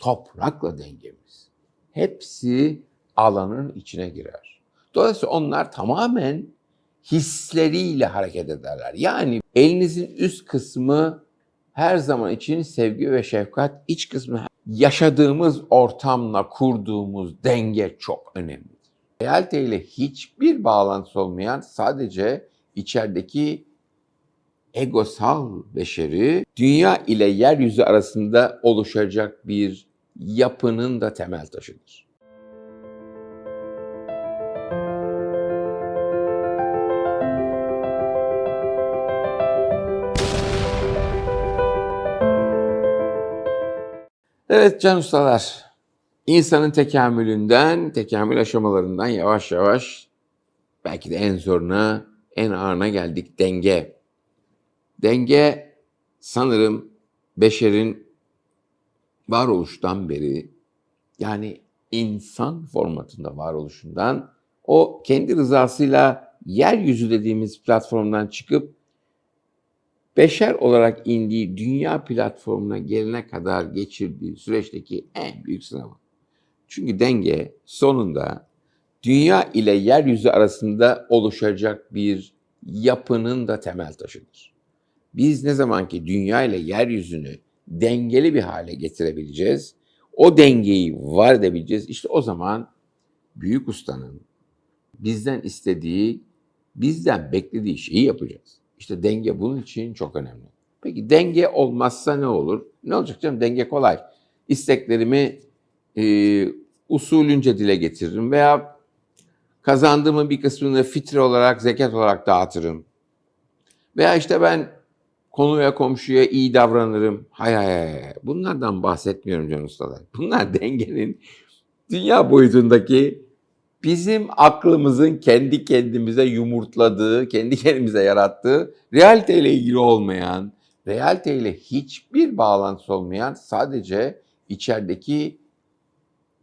toprakla dengemiz. Hepsi alanın içine girer. Dolayısıyla onlar tamamen hisleriyle hareket ederler. Yani elinizin üst kısmı her zaman için sevgi ve şefkat, iç kısmı yaşadığımız ortamla kurduğumuz denge çok önemlidir. Realite ile hiçbir bağlantısı olmayan sadece içerideki egosal beşeri dünya ile yeryüzü arasında oluşacak bir yapının da temel taşıdır. Evet can ustalar, insanın tekamülünden, tekamül aşamalarından yavaş yavaş belki de en zoruna, en ağırına geldik denge. Denge sanırım beşerin varoluştan beri yani insan formatında varoluşundan o kendi rızasıyla yeryüzü dediğimiz platformdan çıkıp beşer olarak indiği dünya platformuna gelene kadar geçirdiği süreçteki en büyük sınavı. Çünkü denge sonunda dünya ile yeryüzü arasında oluşacak bir yapının da temel taşıdır. Biz ne zaman ki dünya ile yeryüzünü dengeli bir hale getirebileceğiz, o dengeyi var edebileceğiz. İşte o zaman büyük ustanın bizden istediği, bizden beklediği şeyi yapacağız. İşte denge bunun için çok önemli. Peki denge olmazsa ne olur? Ne olacak canım? Denge kolay. İsteklerimi e, usulünce dile getiririm veya kazandığımın bir kısmını fitre olarak, zekat olarak dağıtırım. Veya işte ben konuya komşuya iyi davranırım. Hay hay hay. Bunlardan bahsetmiyorum can ustalar. Bunlar dengenin dünya boyutundaki bizim aklımızın kendi kendimize yumurtladığı, kendi kendimize yarattığı, realiteyle ilgili olmayan, realiteyle hiçbir bağlantısı olmayan sadece içerideki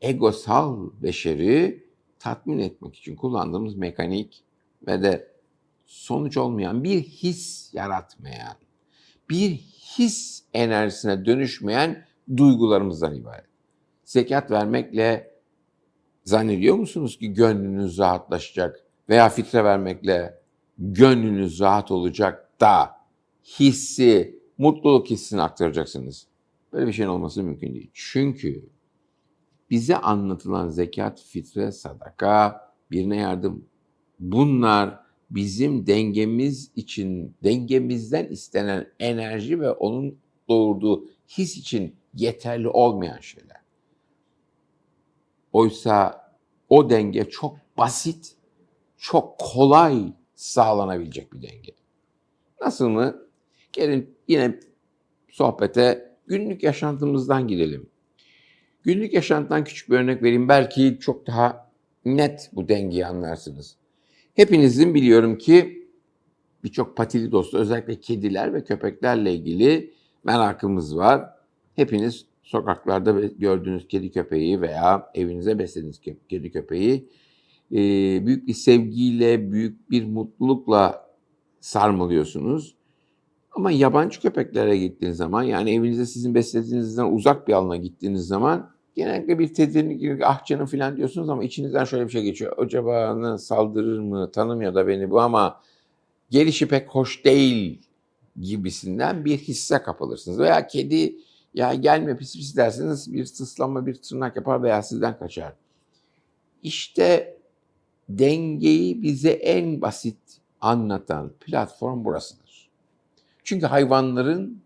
egosal beşeri tatmin etmek için kullandığımız mekanik ve de sonuç olmayan bir his yaratmayan, bir his enerjisine dönüşmeyen duygularımızdan ibaret. Zekat vermekle Zannediyor musunuz ki gönlünüz rahatlaşacak veya fitre vermekle gönlünüz rahat olacak da hissi, mutluluk hissini aktaracaksınız? Böyle bir şeyin olması mümkün değil. Çünkü bize anlatılan zekat, fitre, sadaka, birine yardım bunlar bizim dengemiz için, dengemizden istenen enerji ve onun doğurduğu his için yeterli olmayan şeyler. Oysa o denge çok basit, çok kolay sağlanabilecek bir denge. Nasıl mı? Gelin yine sohbete günlük yaşantımızdan gidelim. Günlük yaşantıdan küçük bir örnek vereyim. Belki çok daha net bu dengeyi anlarsınız. Hepinizin biliyorum ki birçok patili dostu özellikle kediler ve köpeklerle ilgili merakımız var. Hepiniz sokaklarda gördüğünüz kedi köpeği veya evinize beslediğiniz kedi köpeği e, büyük bir sevgiyle, büyük bir mutlulukla sarmalıyorsunuz. Ama yabancı köpeklere gittiğiniz zaman yani evinize sizin beslediğinizden uzak bir alana gittiğiniz zaman genellikle bir tedirginlik, ah canım falan diyorsunuz ama içinizden şöyle bir şey geçiyor. Acaba bana saldırır mı, tanımıyor da beni bu ama gelişi pek hoş değil gibisinden bir hisse kapılırsınız. Veya kedi ya gelme pis pis derseniz bir sıslanma bir tırnak yapar veya sizden kaçar. İşte dengeyi bize en basit anlatan platform burasıdır. Çünkü hayvanların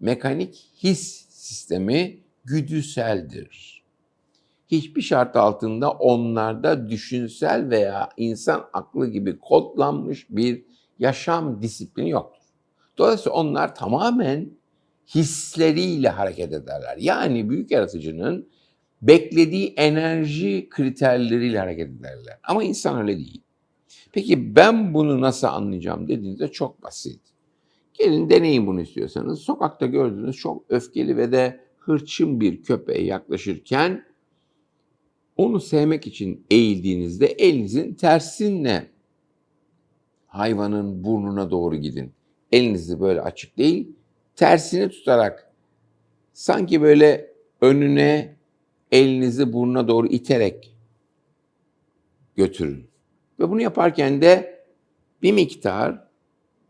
mekanik his sistemi güdüseldir. Hiçbir şart altında onlarda düşünsel veya insan aklı gibi kodlanmış bir yaşam disiplini yoktur. Dolayısıyla onlar tamamen hisleriyle hareket ederler. Yani büyük yaratıcının beklediği enerji kriterleriyle hareket ederler. Ama insan öyle değil. Peki ben bunu nasıl anlayacağım dediğinizde çok basit. Gelin deneyin bunu istiyorsanız. Sokakta gördüğünüz çok öfkeli ve de hırçın bir köpeğe yaklaşırken onu sevmek için eğildiğinizde elinizin tersinle hayvanın burnuna doğru gidin. Elinizi böyle açık değil, tersini tutarak sanki böyle önüne elinizi burnuna doğru iterek götürün. Ve bunu yaparken de bir miktar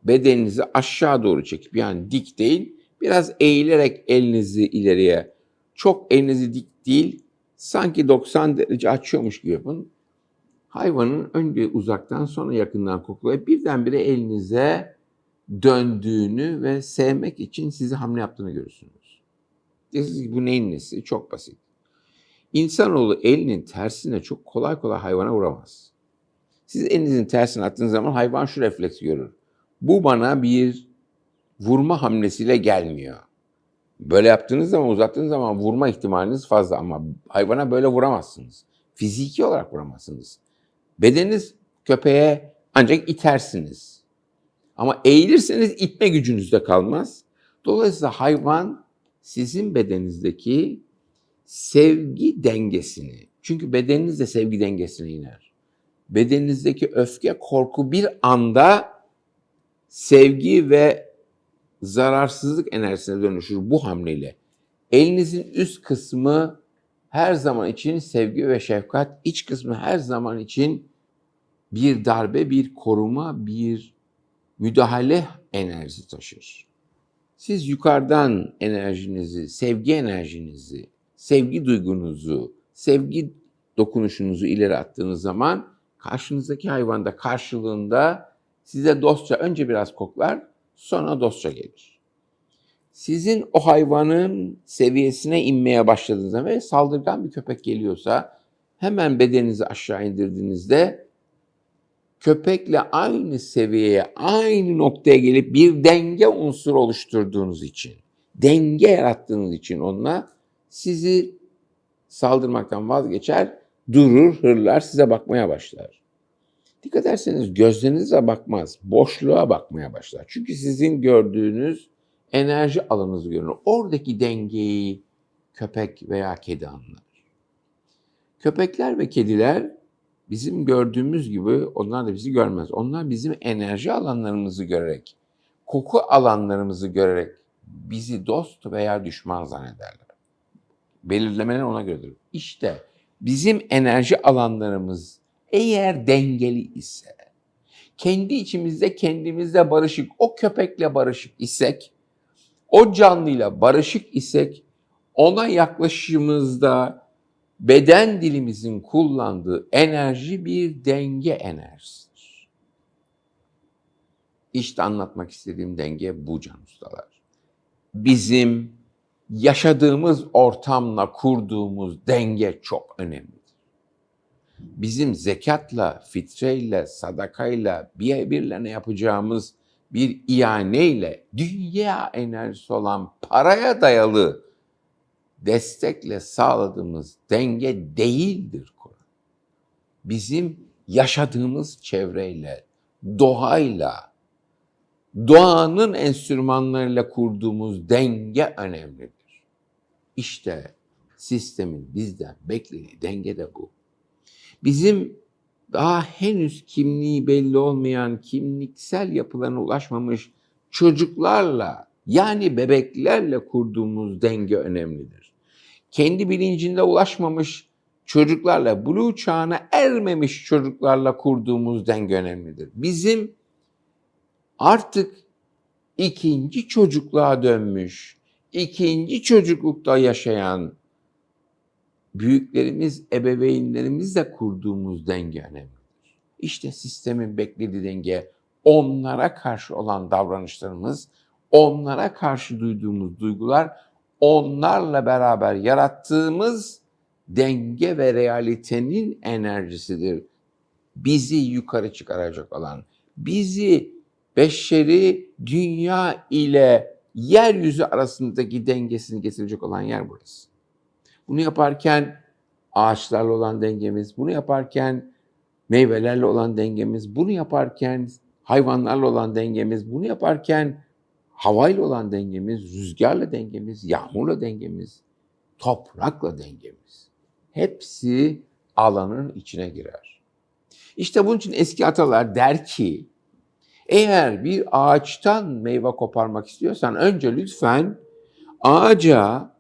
bedeninizi aşağı doğru çekip yani dik değil biraz eğilerek elinizi ileriye çok elinizi dik değil sanki 90 derece açıyormuş gibi yapın. Hayvanın önce uzaktan sonra yakından koklayıp birdenbire elinize döndüğünü ve sevmek için sizi hamle yaptığını görürsünüz. Diyeceksiniz ki bu neyin nesi? Çok basit. İnsanoğlu elinin tersine çok kolay kolay hayvana vuramaz. Siz elinizin tersine attığınız zaman hayvan şu refleksi görür. Bu bana bir vurma hamlesiyle gelmiyor. Böyle yaptığınız zaman, uzattığınız zaman vurma ihtimaliniz fazla ama hayvana böyle vuramazsınız. Fiziki olarak vuramazsınız. Bedeniniz köpeğe ancak itersiniz. Ama eğilirseniz itme gücünüzde kalmaz. Dolayısıyla hayvan sizin bedeninizdeki sevgi dengesini, çünkü bedeninizde sevgi dengesine iner. Bedeninizdeki öfke, korku bir anda sevgi ve zararsızlık enerjisine dönüşür bu hamleyle. Elinizin üst kısmı her zaman için sevgi ve şefkat, iç kısmı her zaman için bir darbe, bir koruma, bir müdahale enerjisi taşır. Siz yukarıdan enerjinizi, sevgi enerjinizi, sevgi duygunuzu, sevgi dokunuşunuzu ileri attığınız zaman karşınızdaki hayvan da karşılığında size dostça önce biraz koklar, sonra dostça gelir. Sizin o hayvanın seviyesine inmeye başladığınızda ve saldırgan bir köpek geliyorsa hemen bedeninizi aşağı indirdiğinizde köpekle aynı seviyeye, aynı noktaya gelip bir denge unsuru oluşturduğunuz için, denge yarattığınız için onunla sizi saldırmaktan vazgeçer, durur, hırlar, size bakmaya başlar. Dikkat ederseniz gözlerinize bakmaz, boşluğa bakmaya başlar. Çünkü sizin gördüğünüz enerji alanınızı görür. Oradaki dengeyi köpek veya kedi anlar. Köpekler ve kediler bizim gördüğümüz gibi onlar da bizi görmez. Onlar bizim enerji alanlarımızı görerek, koku alanlarımızı görerek bizi dost veya düşman zannederler. Belirlemeler ona göredir. İşte bizim enerji alanlarımız eğer dengeli ise, kendi içimizde kendimizle barışık, o köpekle barışık isek, o canlıyla barışık isek, ona yaklaşımımızda beden dilimizin kullandığı enerji bir denge enerjisidir. İşte anlatmak istediğim denge bu can ustalar. Bizim yaşadığımız ortamla kurduğumuz denge çok önemlidir. Bizim zekatla, fitreyle, sadakayla, birbirlerine yapacağımız bir ianeyle dünya enerjisi olan paraya dayalı destekle sağladığımız denge değildir Kur'an. Bizim yaşadığımız çevreyle, doğayla, doğanın enstrümanlarıyla kurduğumuz denge önemlidir. İşte sistemin bizden beklediği denge de bu. Bizim daha henüz kimliği belli olmayan, kimliksel yapılarına ulaşmamış çocuklarla yani bebeklerle kurduğumuz denge önemlidir. Kendi bilincinde ulaşmamış çocuklarla, blue çağına ermemiş çocuklarla kurduğumuz denge önemlidir. Bizim artık ikinci çocukluğa dönmüş, ikinci çocuklukta yaşayan büyüklerimiz, ebeveynlerimizle kurduğumuz denge önemlidir. İşte sistemin beklediği denge onlara karşı olan davranışlarımız, onlara karşı duyduğumuz duygular, onlarla beraber yarattığımız denge ve realitenin enerjisidir. Bizi yukarı çıkaracak olan, bizi beşeri dünya ile yeryüzü arasındaki dengesini getirecek olan yer burası. Bunu yaparken ağaçlarla olan dengemiz, bunu yaparken meyvelerle olan dengemiz, bunu yaparken hayvanlarla olan dengemiz, bunu yaparken havayla olan dengemiz, rüzgarla dengemiz, yağmurla dengemiz, toprakla dengemiz. Hepsi alanın içine girer. İşte bunun için eski atalar der ki, eğer bir ağaçtan meyve koparmak istiyorsan önce lütfen ağaca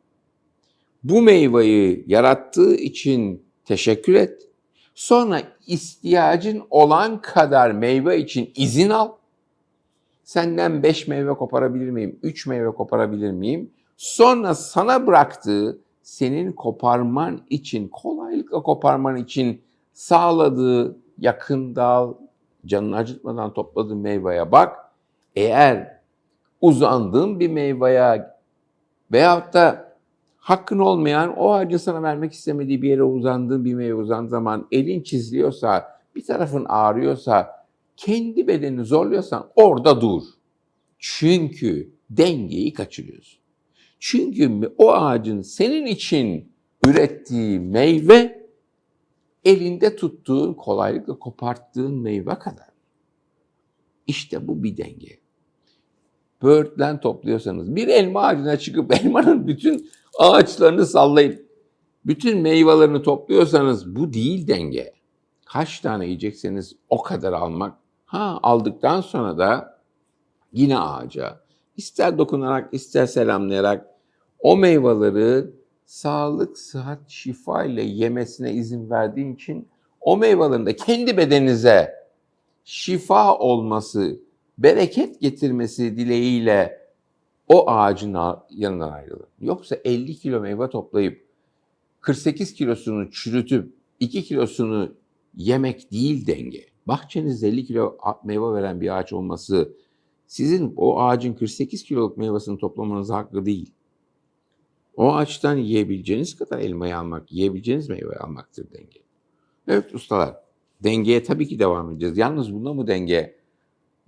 Bu meyveyi yarattığı için teşekkür et. Sonra ihtiyacın olan kadar meyve için izin al. Senden 5 meyve koparabilir miyim? 3 meyve koparabilir miyim? Sonra sana bıraktığı senin koparman için, kolaylıkla koparman için sağladığı yakın dal, canını acıtmadan topladığın meyveye bak. Eğer uzandığın bir meyveye veyahut da hakkın olmayan o ağacın sana vermek istemediği bir yere uzandığın bir meyve uzandığı zaman elin çiziliyorsa, bir tarafın ağrıyorsa, kendi bedenini zorluyorsan orada dur. Çünkü dengeyi kaçırıyorsun. Çünkü o ağacın senin için ürettiği meyve elinde tuttuğun, kolaylıkla koparttığın meyve kadar. İşte bu bir denge. Böğürtlen topluyorsanız bir elma ağacına çıkıp elmanın bütün ağaçlarını sallayıp bütün meyvelerini topluyorsanız bu değil denge. Kaç tane yiyecekseniz o kadar almak. Ha aldıktan sonra da yine ağaca ister dokunarak ister selamlayarak o meyveleri sağlık, sıhhat, şifa ile yemesine izin verdiğin için o meyvelerin de kendi bedeninize şifa olması, bereket getirmesi dileğiyle o ağacın yanından ayrılın. Yoksa 50 kilo meyve toplayıp 48 kilosunu çürütüp 2 kilosunu yemek değil denge. Bahçenizde 50 kilo meyve veren bir ağaç olması sizin o ağacın 48 kiloluk meyvesini toplamanıza hakkı değil. O ağaçtan yiyebileceğiniz kadar elmayı almak, yiyebileceğiniz meyveyi almaktır denge. Evet ustalar, dengeye tabii ki devam edeceğiz. Yalnız bunda mı denge?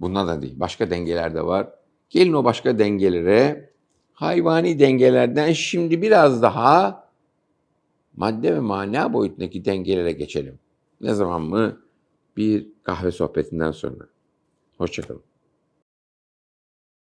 Bunda da değil. Başka dengeler de var. Gelin o başka dengelere, hayvani dengelerden şimdi biraz daha madde ve mana boyutundaki dengelere geçelim. Ne zaman mı? Bir kahve sohbetinden sonra. Hoşçakalın.